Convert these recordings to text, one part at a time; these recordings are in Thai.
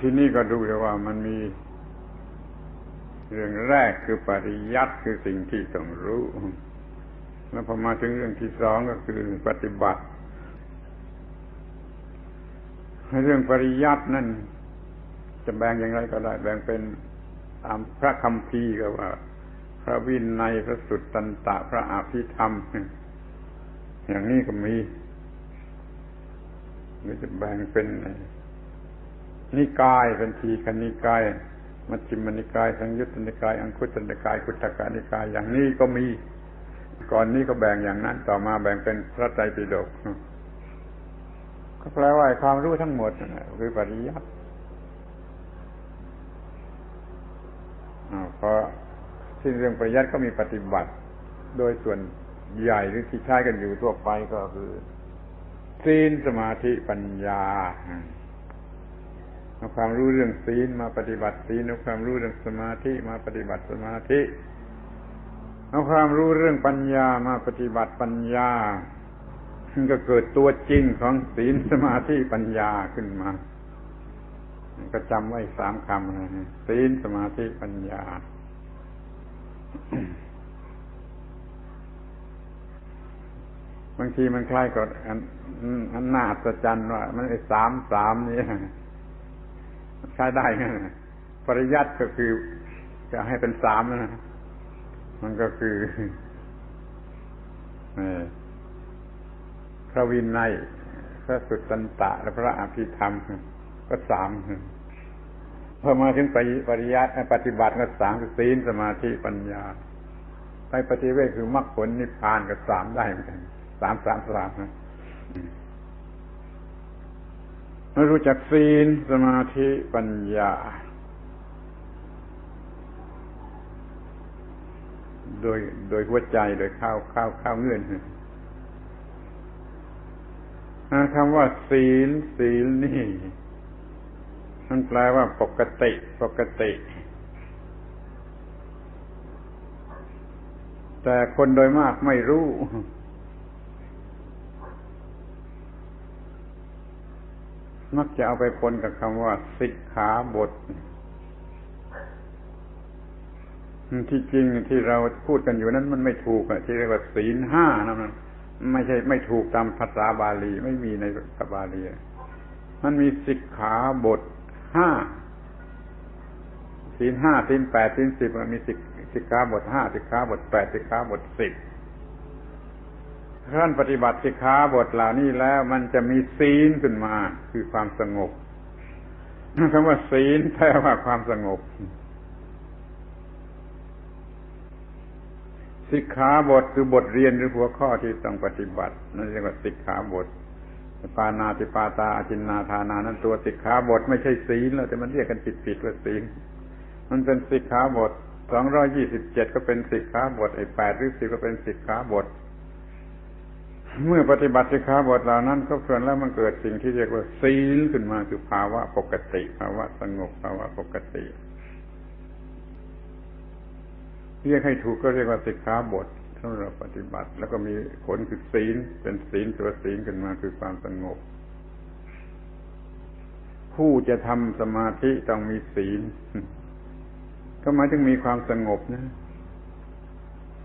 ที่นี่ก็ดูเลยว่ามันมี เรื่องแรกคือปริยัติคือสิ่งที่ต้องรู้ แล้วพอมาถึงเรื่องที่สองก็คือปฏิบัติ เรื่องปริยัตินั่นจะแบ่งอย่างไรก็ได้ แบ่งเป็นตามพระคำพีก็ว่า พระวินัยพระสุตตันตะ พระอภิธรรม อย่างนี้ก็มีหรือจะแบ่งเป็น นิกายเป็นทีคณิกาย มัชฌิมนิกายสังยุตตนิกาย อังคุตตนิกายคุตตกานิกายอย่างนี้ก็มี ก่อนนี้ก็แบ่งอย่างนั้น ต่อมาแบ่งเป็นพระไตรปิฎกก็แปลว่าความรู้ทั้งหมดคือปริยัติเพราะที่เรื่องปริยัติก็มีปฏิบัติ โดยส่วนใหญ่หรือที่ใช้กันอยู่ทั่วไปก็คือศีลสมาธิปัญญา เอาความรู้เรื่องศีลมาปฏิบัติศีลเอาความรู้เรื่องสมาธิมาปฏิบัติสมาธิ เอาความรู้เรื่องปัญญามาปฏิบัติปัญญาก็เกิดตัวจริงของศีลสมาธิปัญญาขึ้นมาก็จำไว้สามคำนะศีลสมาธิปัญญา บางทีมันคล้ายกับอันอันน่าอัศจรรย์ว่า มันไอ้สามสามนี่ ใช้ได้ไงปริยัติก็คือจะให้เป็นสามนะมันก็คือพระวินัยพระสุตตันตะและพระอภิธรรม ก็สามพอมาถึงปริยัติปฏิบัติก็สามคือศีลสมาธิปัญญา ไปปฏิเวทคือมรรคผลนิพพานก็สามได้เหมือนกันสามสามสามนะ ไม่รู้จักศีลสมาธิปัญญา โดยโดยหัวใจโดยข้าวข้าวข้าวเงื่อนคำว่าศีล ศีลนี่มันแปลว่าปกติปกติ แต่คนโดยมากไม่รู้ มักจะเอาไปปนกับคำว่าสิกขาบท ที่จริงที่เราพูดกันอยู่นั้นมันไม่ถูกอะที่เรียกว่าศีลห้านะมันไม่ใช่ไม่ถูกตามภาษาบาลีไม่มีในภาษาบาลีมันมีสิกขาบทห้าศีลห้าศีลแปดศีลสิบมันมีสิกขาบทห้าสิกขาบทแปดสิกขาบทสิบ ท่านปฏิบัติสิกขาบทเหล่านี้แล้ว มันจะมีศีลขึ้นมา คือความสงบคำว่าศีลแปลว่าความสงบ สิกขาบทคือบทเรียนหรือหัวข้อที่ต้องปฏิบัติ นั่นเรียกว่าสิกขาบทปานาติปาตาอาจินนาทานานั้นตัวสิกขาบทไม่ใช่ศีลแล้วแต่มันเรียกกันผิดผิดว่าศีลมันเป็นสิกขาบทสองร้อยี่สิบเจ็ดก็เป็นสิกขาบทไอ้แปดหรือสิบก็เป็นสิกขาบท เมื่อปฏิบัติสิกขาบทเหล่านั้นก็เพื่อนแล้วมันเกิดสิ่งที่เรียกว่าศีลขึ้นมาคือภาวะปกติ ภาวะสงบภาวะปกติ เรียกให้ถูกก็เรียกว่าสิกขาบทสำหรับปฏิบัติ แล้วก็มีผลคือศีล เป็นศีลตัวศีลขึ้นมาคือความสงบ ผู้จะทำสมาธิต้องมีศีล ก็หมายถึงมีความสงบนะ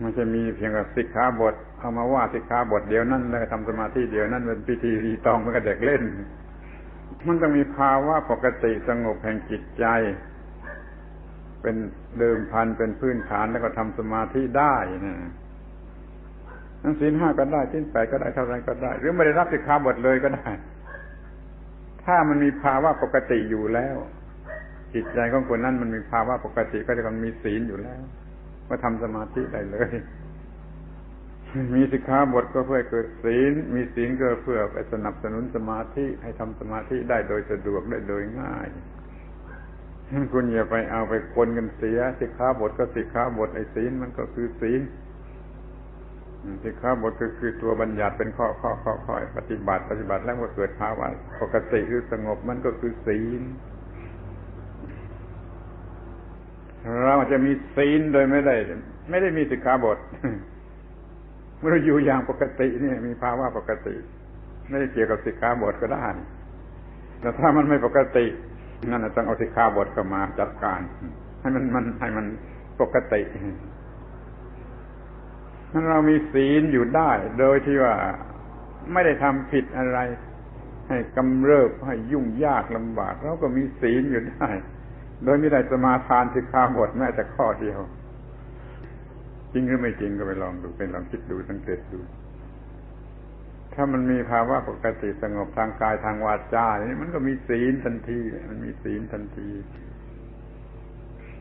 มันจะมีเพียงกับสิกขาบท เอามาว่าสิกขาบทเดียวนั่นแล้วทำสมาธิเดียวนั่นเป็นพิธีรีตองมันก็เด็กเล่น มันต้องมีภาวะปกติสงบแห่งจิตใจ เป็นเดิมพันเป็นพื้นฐานแล้วก็ทำสมาธิได้นะทั้งศีลห้าก็ได้สิ้นแปดก็ได้เท่าไรก็ได้ หรือไม่ได้รับสิกขาบทเลยก็ได้ ถ้ามันมีภาวะปกติอยู่แล้ว จิตใจของคนนั้นมันมีภาวะปกติก็จะมันมีศีลอยู่แล้ว ก็ทำสมาธิได้เลย มีสิกขาบทก็เพื่อเกิดศีล มีศีลก็เพื่อไปสนับสนุนสมาธิให้ทำสมาธิได้โดยสะดวกได้โดยง่ายคุณอย่าไปเอาไปคนกันเสีย สิกขาบทก็สิกขาบทไอ้ศีลมันก็คือศีลสิกขาบทก็คือตัวบัญญัติเป็นข้อข้อข้อข้อปฏิบัติ ปฏิบัติแล้วก็เกิดภาวะปกติคือสงบมันก็คือศีลเราจะมีศีลโดยไม่ได้ ไม่ได้มีสิกขาบท เมื่ออยู่อย่างปกตินี่มีภาวะปกติ ไม่ได้เกี่ยวกับสิกขาบทก็ได้ แต่ถ้ามันไม่ปกตินั่นต้องเอาสิกขาบทเข้ามาจัดการ ให้มันมันให้มันปกตินั้นเรามีศีลอยู่ได้ โดยที่ว่าไม่ได้ทำผิดอะไร ให้กำเริบให้ยุ่งยากลำบากเราก็มีศีลอยู่ได้ โดยไม่ได้สมาทานสิกขาบทแม้แต่ข้อเดียว จริงหรือไม่จริงก็ไปลองดูเป็นลองคิดดูสังเกตดู ถ้ามันมีภาวะปกติสงบทางกายทางวาจาเนี่ยมันก็มีศีลทันที มันมีศีลทันที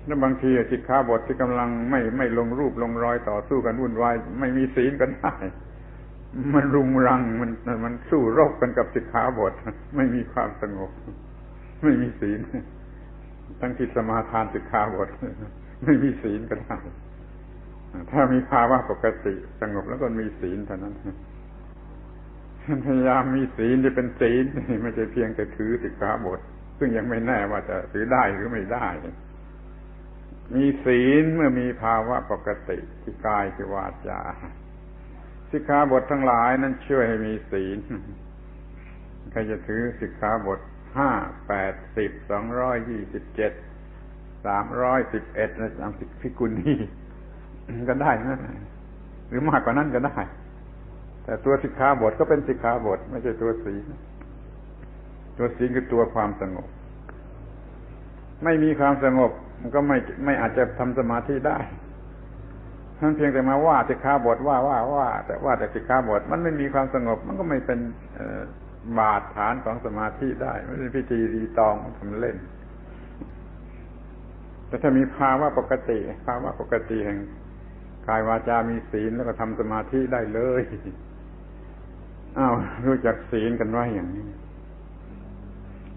แล้วบางทีสิกขาบทที่กำลังไม่ไม่ลงรูปลงรอยต่อสู้กันวุ่นวายไม่มีศีลก็ได้มันรุงรังมันมันสู้รบกันกับสิกขาบท ไม่มีความสงบ ไม่มีศีล ทั้งที่สมาทานสิกขาบท ไม่มีศีลก็ได้ ถ้ามีภาวะปกติสงบแล้วก็มีศีลเท่านั้นพยายามมีศีลที่เป็นศีลไม่ใช่เพียงแต่ถือสิกขาบท ซึ่งยังไม่แน่ว่าจะถือได้หรือไม่ได้ มีศีลเมื่อมีภาวะปกติที่กายที่วาจาสิกขาบททั้งหลายนั้นช่วยให้มีศีลใครจะถือสิกขาบทห้าแปดสิบสองร้อยยี่สิบเจ็ดสามร้อยสิบเอ็ดและสามสิบพิกุลนี่ ก็ได้นะหรือมากกว่านั้นก็ได้ แต่ตัวสิกขาบทก็เป็นสิกขาบท ไม่ใช่ตัวศีตัวศีคือตัวความสงบ ไม่มีความสงบมันก็ไม่ไม่อาจจะทำสมาธิได้ท่านเพียงแต่มาว่าสิกขาบทว่าว่าว่า แต่ว่าแต่สิกขาบทมันไม่มีความสงบ มันก็ไม่เป็นบาดฐานของสมาธิได้ไม่เป็นพิธีรีตองทำเล่นแต่ถ้ามีภาวะปกติ ภาวะปกติแห่ง กายวาจามีศีลแล้วก็ทำสมาธิได้เลยอ้าวรู้จักศีลกันไว้อย่างนี้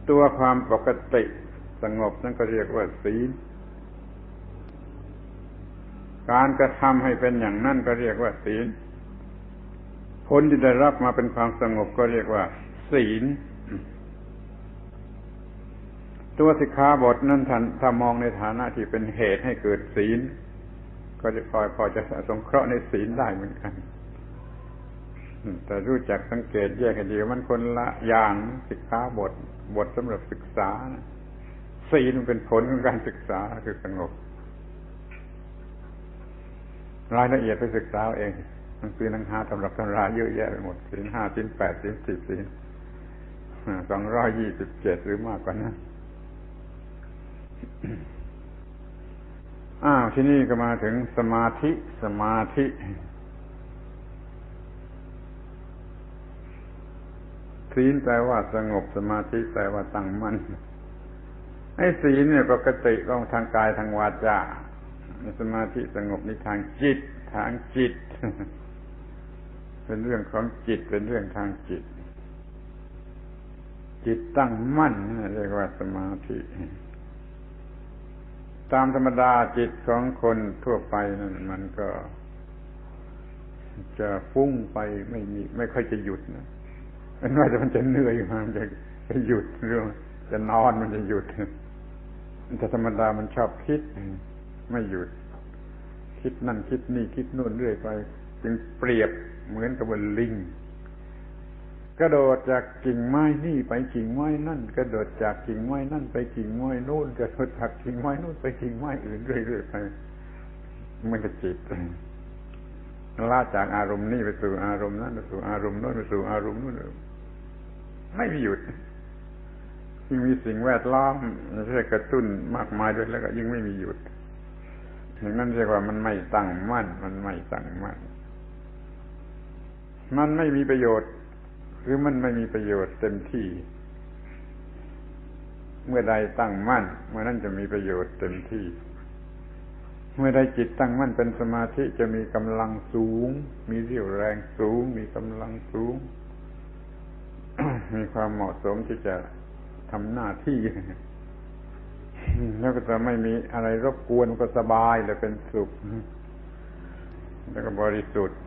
ตัวความปกติสงบนั่นก็เรียกว่าศีล การกระทำให้เป็นอย่างนั้นก็เรียกว่าศีล ผลที่ได้รับมาเป็นความสงบก็เรียกว่า ศีล ตัวสิกขาบทนั้นท่านถ้ามองในฐานะที่เป็นเหตุให้เกิดศีล ก็จะพอพอจะสงเคราะห์ในศีลได้เหมือนกันแต่รู้จักสังเกตแยกกันดีมันคนละอย่างสิกขาบท บทสำหรับศึกษาศีลมันเป็นผลของการศึกษาคือสงบรายละเอียดไปศึกษาเองหนังสือหนังหาตำรับตำราเยอะแยะไปหมดสินห้าสินแปดสินสิบสินสองร้อยยี่สิบเจ็ดหรือมากกว่านั้น อ้าวที่นี่ก็มาถึงสมาธิสมาธิ ศีลแปลว่าสงบสมาธิแปลว่าตั้งมั่นไอ้ศีลเนี่ยปกติก็ทางกายทางวาจาสมาธิสงบในทางจิต ทางจิต เป็นเรื่องของจิตเป็นเรื่องทางจิต จิตตั้งมั่นเรียกว่าสมาธิ ตามธรรมดาจิตของคนทั่วไปนั่นมันก็ จะฟุ้งไปไม่มี ไม่ค่อยจะหยุดนะไม่ว่าจะมันจะเหนื่อยมันจะจะหยุดเรื่องจะนอนมันจะหยุดแต่ธรรมดามันชอบคิด ไม่หยุด คิดนั่นคิดนี่คิดนู่นเรื่อยไป จึงเปรียบเหมือนกับว่าลิง กระโดดจากกิ่งไม้นี่ไปกิ่งไม้นั่น กระโดดจากกิ่งไม้นั่นไปกิ่งไม้นู่น กระโดดจากกิ่งไม้นู่นไปกิ่งไม้อื่นเรื่อยๆไปมันก็จิตลาจากอารมณ์นี่ไปสู่อารมณ์นั้นไปสู่อารมณ์โน้นไปสู่อารมณ์นู้นไม่มีหยุดยิ่งมีสิ่งแวดล้อมเรียกกระตุ้นมากมายด้วยแล้วก็ยิ่งไม่มีหยุดอย่างนั้นเรียกว่ามันไม่ตั้งมั่น มันไม่ตั้งมั่น มันไม่มีประโยชน์ หรือมันไม่มีประโยชน์เต็มที่ เมื่อใดตั้งมั่น เมื่อนั้นจะมีประโยชน์เต็มที่ เมื่อใดจิตตั้งมั่นเป็นสมาธิจะมีกำลังสูง มีเรี่ยวแรงสูง มีกำลังสูง มีความเหมาะสมที่จะทำหน้าที่แล้วก็จะไม่มีอะไรรบกวนก็สบายเลยเป็นสุข แล้วก็บริสุทธิ์